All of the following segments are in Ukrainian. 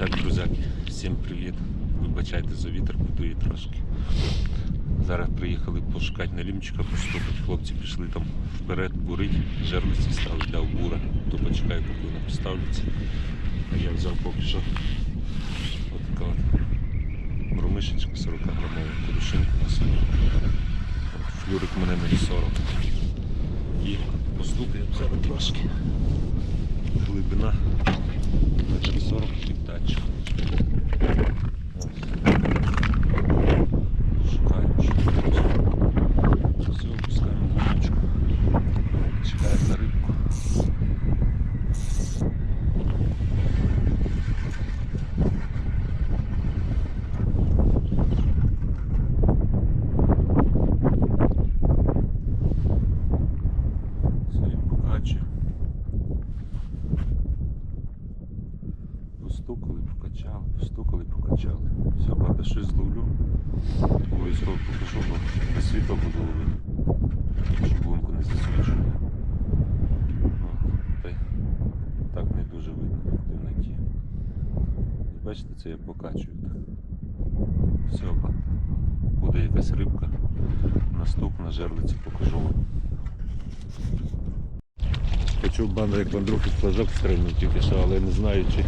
Так, друзяки, всім привіт. Вибачайте за вітер, подує трошки. Зараз приїхали пошукати налімчика, поступити. Хлопці пішли там вперед, бурить, жерлиці ставить для бура. То почекаю, поки вони поставляться. А я взяв поки що от мурмишечка 40 грамова, подушинку на собі. Флюрик мене на 40. І постукаємо зараз трошки. Глибина метр 40 підтач. Шукаємо, шукаємо. Все, опускаємо вудочку. Чекаємо на рибку. Все, і покачуємо. Постукали, покачали, постукали, покачали. Все, банда щось зловлю. Обов'язково покажу, бо світла буду ловити. Щоб лунку не й так не дуже видно в темноті. Бачите, це я покачую. Все. Буде якась рибка. Наступна жерлиці покажу вам. Почув банда, як Андрухи флажок стрельнув тільки що, але не знаю, чи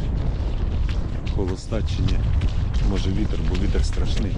холоста чи ні. Може вітер, бо вітер страшний.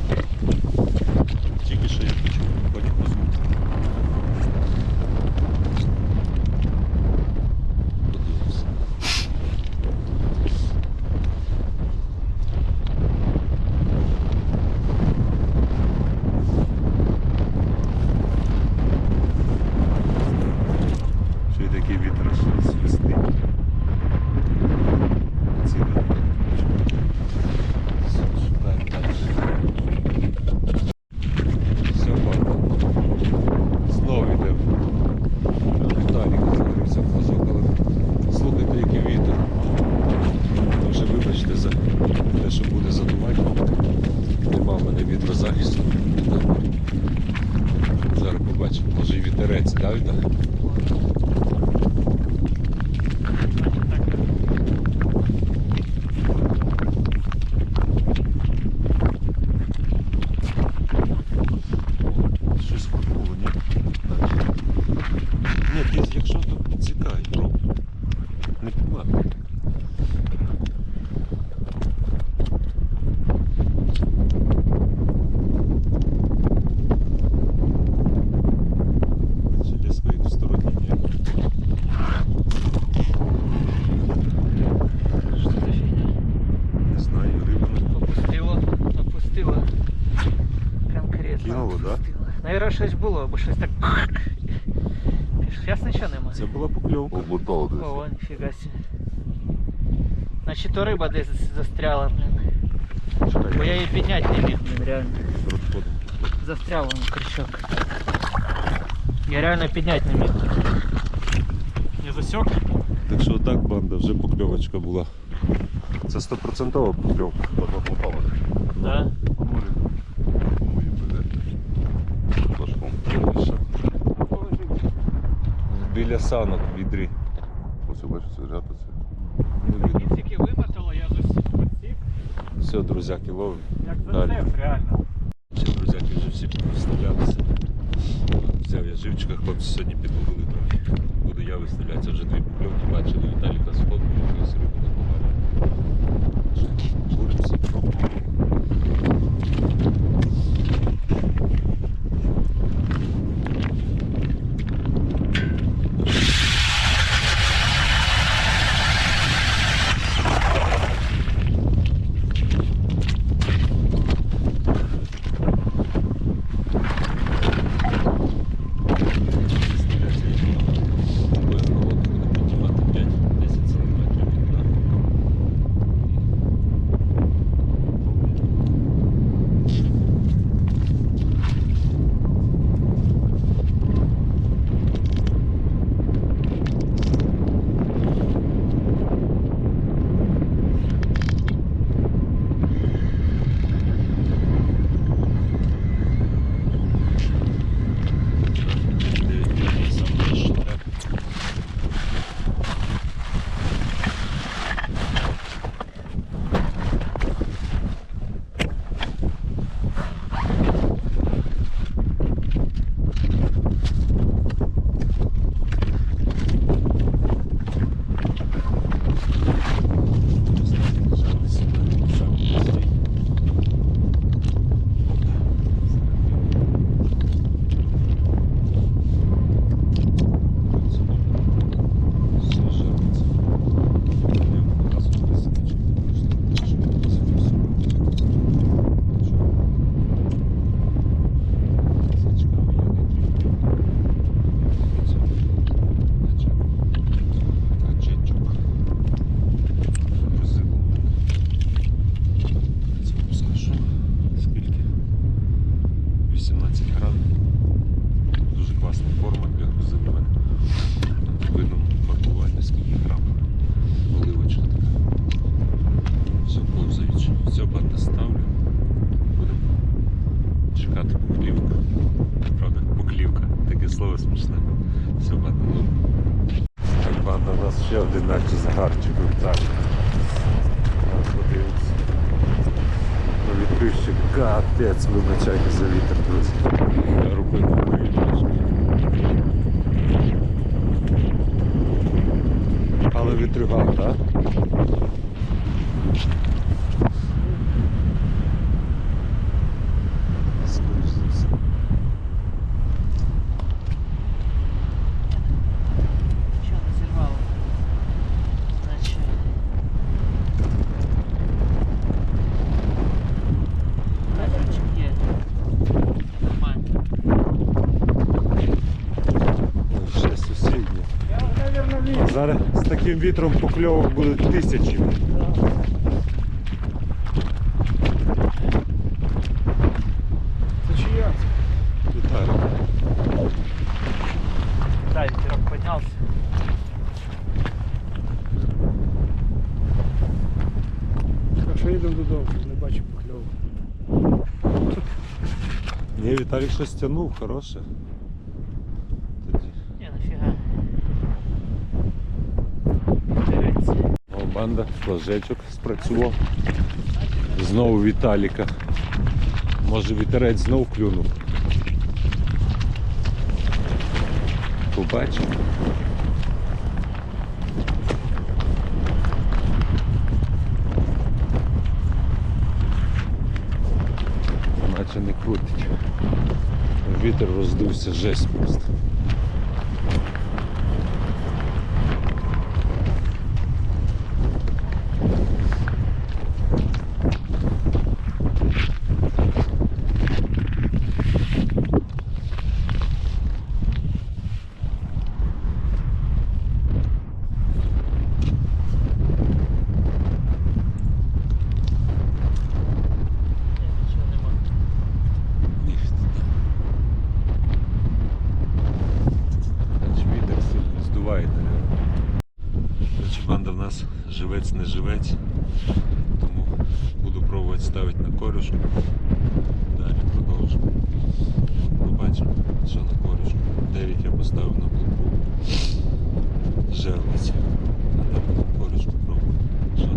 Бо щось так. Зараз нічого нема. Це була покльовка. Облутало десь. Ого, ніфіга себе. Значить, то риба десь застряла, блин. Бо я її підняти не міг, блин, реально. Розходимо. Застрял он крючок. Я реально підняти не міг. Я засек? Так що так, банда, вже покльовочка була. Це стопроцентова покльовка. Облутало. Да. Біля санок в відрі. Ось бачиш, сиджатися. це. Тільки вимотало, я засік. Все, друзяки, ловимо. Як Далі. це реально. Всі друзяки, вже всі виставлялися. Взяв я живчика, хлопці сьогодні підловили трохи. Буду я виставлятися. Вже дві покльовки бачили, Так. загарчик подивимось. Ну, відкривчик капець, вибачайте за вітер, друзі. Робити трошки. Але вітрюгав, так? Скоріш за все. Що не зірвало? Наче. Ножичок є. Нормально. Ой, ще сусіднє. Зараз з таким вітром покльовок будуть тисячі. Це чия? Вітаю. Да, ветерок поднялся. Так що їдемо додому, не бачу покльову. Ні, Віталік щось тягнув, хороше. Тоді. Не, нафига. Дивіться. О, флажечок спрацював. Знову Віталіка. Може вітерець знов клюнув. Побачимо. Наче не крутить. Вітер роздувся жесть просто. Ні, нічого нема. Значить, вітер сильно здуває, Короче, банда в нас живець не живець, тому буду пробувати ставити на корюшку. Далі продовжимо. Побачимо, що на корюшку. 9 я поставив на блоку. Жерлиці. А там будемо корюшку пробувати. Що?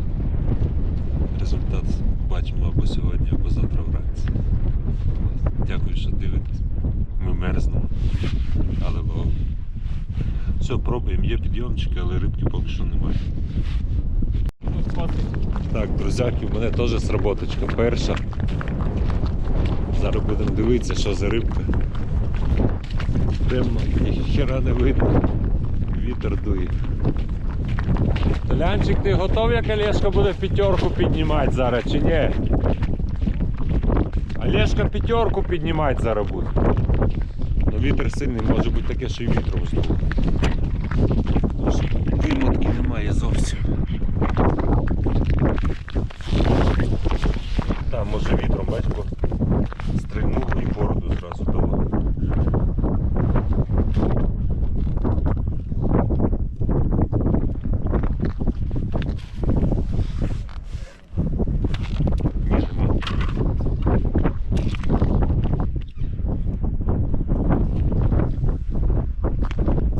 Результат побачимо або сьогодні, або завтра вранці. Ось. Дякую, що дивитесь. Ми мерзнемо, але ловимо. Все, пробуємо. Є але рибки поки що немає. Так, друзяки, в мене теж сработочка перша. Зараз будемо дивитися, що за рибка. Темно, ніхера не видно. Вітер дує. Толянчик, ти готов, як Олешка буде п'ятерку піднімати зараз чи ні? Олешка п'ятерку піднімати зараз буде. Ну вітер сильний, може бути таке, що й вітром здуло. Вимотки немає зовсім. Там може вітром, бачиш, бо стрільнуло і бороду зразу дало. Ні, нема.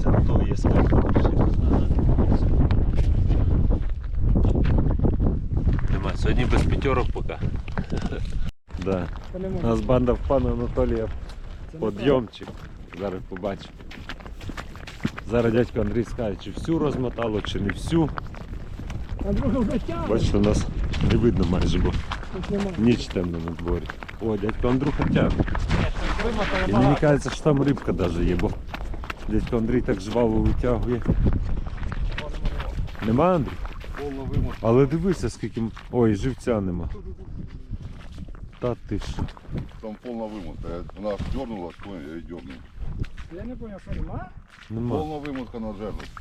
Це то є спеку. Нема. Сьогодні без п'ятерок поки. Да. Та не У можна. нас банда в пана Анатолія подйомчик. Зараз побачимо. Зараз дядько Андрій скаже, чи всю розмотало, чи не всю. А друга вже тягне. Бачите, у нас не видно майже, бо ніч темна на дворі. О, дядько Андрюха тягне. І мені кажеться, що там рибка навіть є, бо дядько Андрій так жваво витягує. Нема Андрій? Але дивися, скільки. Ой, живця нема. Та ти що? Там повна вимотка. Вона дернула, понял, я її дернув. Я не зрозумів, що нема? Нема. Повна вимотка на жерлиці.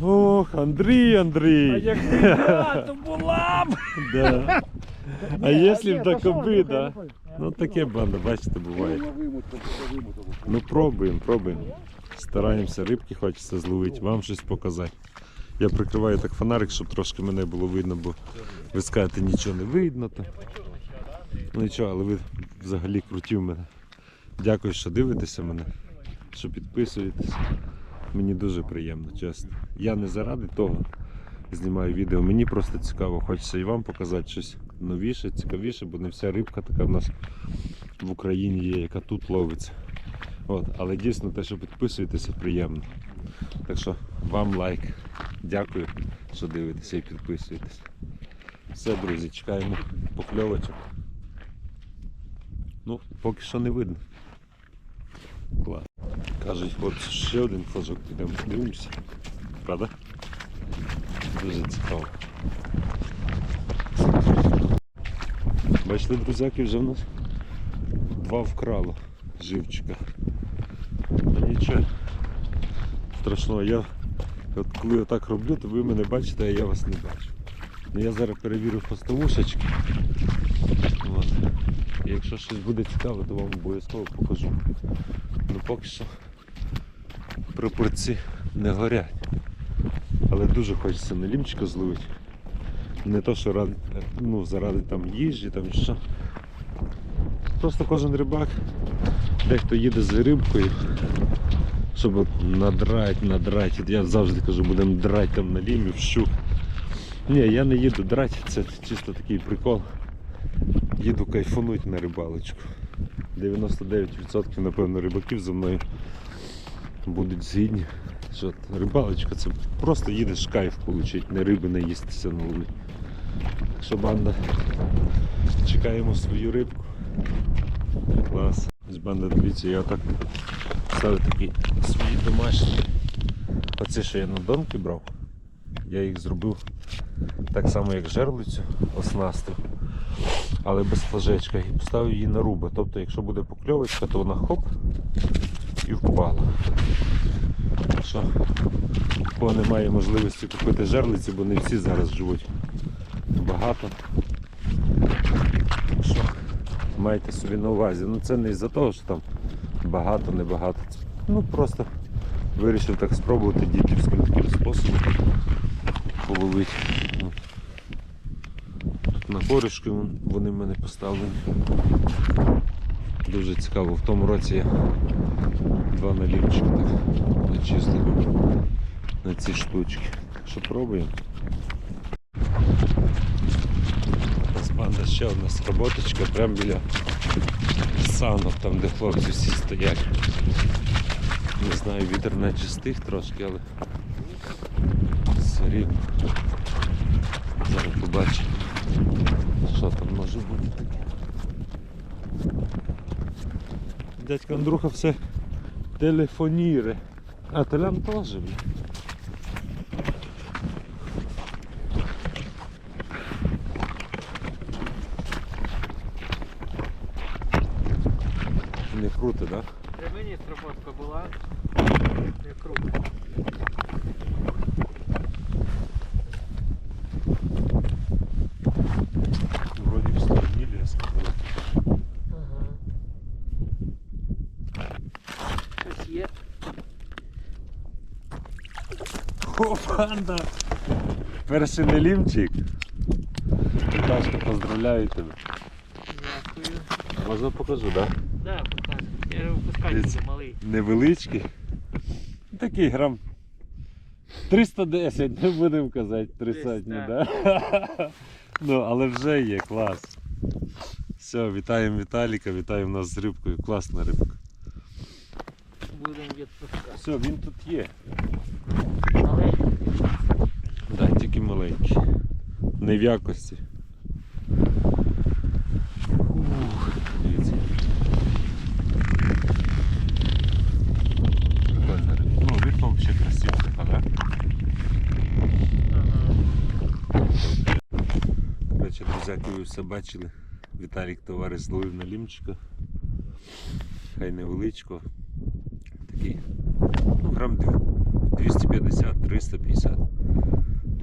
Ох, Андрій, Андрій. А якби да, то була б. Да. А якщо б що, ну, да? Ну таке банда, бачите, буває. Повна вимотка, повна вимотка. Ну пробуємо, пробуємо. Стараємося, рибки хочеться зловити, вам щось показати. Я прикриваю так фонарик, щоб трошки мене було видно, бо ви скажете, нічого не видно. Ну нічого, але ви взагалі круті в мене. Дякую, що дивитеся мене, що підписуєтесь. Мені дуже приємно, чесно. Я не заради того знімаю відео. Мені просто цікаво, хочеться і вам показати щось новіше, цікавіше, бо не вся рибка така в нас в Україні є, яка тут ловиться. От, але дійсно те, що підписуєтеся, приємно. Так що вам лайк. Дякую, що дивитеся і підписуєтесь. Все, друзі, чекаємо покльовочок. Ну, поки що не видно. Клас. Кажуть, хлопці, ще один флажок підемо подивимося. Правда? Дуже цікаво. Бачите, друзяки, вже в нас два вкрало живчика. Ну нічого страшного. Я от коли я так роблю, то ви мене бачите, а я вас не бачу. Ну, я зараз перевірю постовушечки. От. Якщо щось буде цікаве, то вам обов'язково покажу. Ну поки що прапорці не горять. Але дуже хочеться на лімчика зловити. Не то, що ради, ну, заради там їжі, там що. Просто кожен рибак, дехто їде з рибкою, щоб от надрать, надрать. Я завжди кажу, будемо драть там на лімі, в щук. Ні, я не їду драть, це чисто такий прикол. Їду кайфануть на рибалочку. 99% напевно рибаків зі мною будуть згідні. Що рибалочка це просто їдеш кайф отримати, не риби не їстися на луні. Так що банда, чекаємо свою рибку. Клас. Ось банда, дивіться, я отак ставив такі свої домашні. Оце, що я на донки брав, я їх зробив так само, як жерлицю, оснастив, але без флажечка і поставив її на руби. Тобто, якщо буде покльовочка, то вона хоп і впала. Що, кого немає можливості купити жерлиці, бо не всі зараз живуть багато. Що, майте собі на увазі. Ну це не із-за того, що там багато, небагато. Це, Ну просто вирішив так спробувати дідівським таким способом половити. Ну, Тут на корішки вони в мене поставлені. Дуже цікаво. В тому році я два налівчика так начистив на ці штучки. Що пробуємо. Ось банда ще одна сработочка прямо біля санок, там де хлопці всі стоять. Не знаю, вітер наче стих трошки, але все рівно. Зараз побачимо, що там може бути таке. Дядько Андрюха все телефоніре. А телям теж. Не круто, да? Строботка була. Не круто. Вроде в стороне лес. Ага. О, панда! Перший налімчик. Наташка, поздравляю тебе. Дякую. Можна покажу, так? Да? Я випускати Дивіться. малий. Невеличкий. Такий грам 310, не будемо казати, три Десь сотні, так. да? ну, але вже є, клас. Все, вітаємо Віталіка, вітаємо нас з рибкою. Класна рибка. Будемо відпускати. Все, він тут є. Малий. Да, тільки маленький. Не в якості. Ух, дивіться. Прикольна риба. Ну, рибка взагалі красива така, да? Ага. Коротше, друзяки, ви все бачили. Віталік товариш зловив на лімчика. Хай невеличко. Такий. Ну, грам 250-350.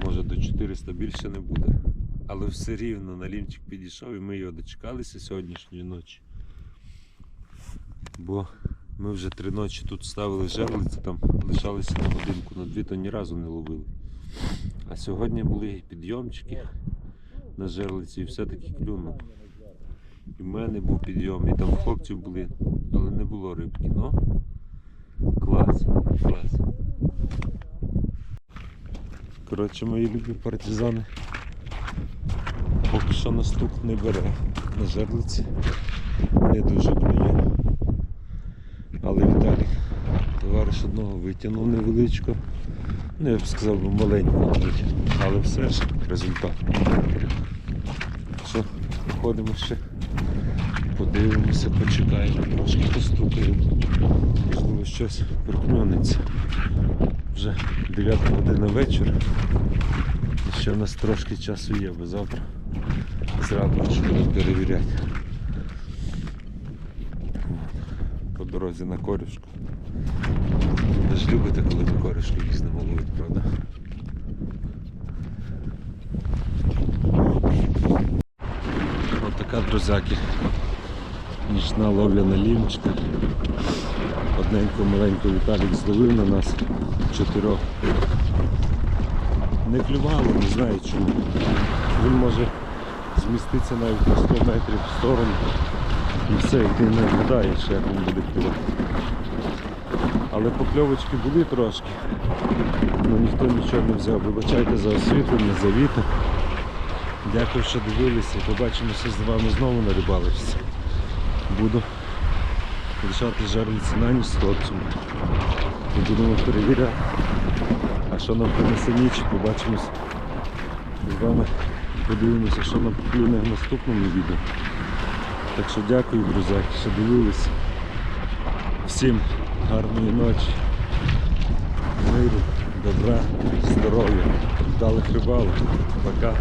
Може до 400 більше не буде. Але все рівно на лімчик підійшов і ми його дочекалися сьогоднішньої ночі. Бо ми вже три ночі тут ставили жерлиці, там лишалися на годинку, на дві то ні разу не ловили. А сьогодні були підйомчики на жерлиці і все-таки клюнув. І в мене був підйом, і там хлопців були, але не було рибки. Ну, клас, клас. Коротше, мої любі партизани. Поки що на стук не бере на жерлиці. Не дуже клює. Але Віталік, товариш одного витягнув невеличко. Ну, я б сказав би маленько. Але все ж результат. Що, ходимо ще, подивимося, почекаємо, трошки постукаємо. Можливо, щось приклюнеться. Вже 9 година вечора. Ще в нас трошки часу є, бо завтра зранку будемо перевіряти. По дорозі на корюшку. Ви ж любите, коли на корюшку їздимо ловить, правда? Друзяки, нічна ловля на. Одненько маленько Віталік зловив на нас чотирьох. Не клювало, не знаю чому. Він може зміститися навіть на 100 метрів в сторону. І все, і ти не вгадаєш, як він буде клювати. Але покльовочки були трошки. Ну ніхто нічого не взяв. Вибачайте за освітлення, за вітер. Дякую, що дивилися. Побачимося з вами знову на рибалочці. Буду лишати жерлиці на ніч з хлопцями. І будемо перевіряти. А що нам принесе ніч, побачимось з вами. Подивимося, що нам поклюне в наступному відео. Так що дякую, друзі, що дивилися. Всім гарної ночі, миру, добра, здоров'я, вдалих рибалок. Пока.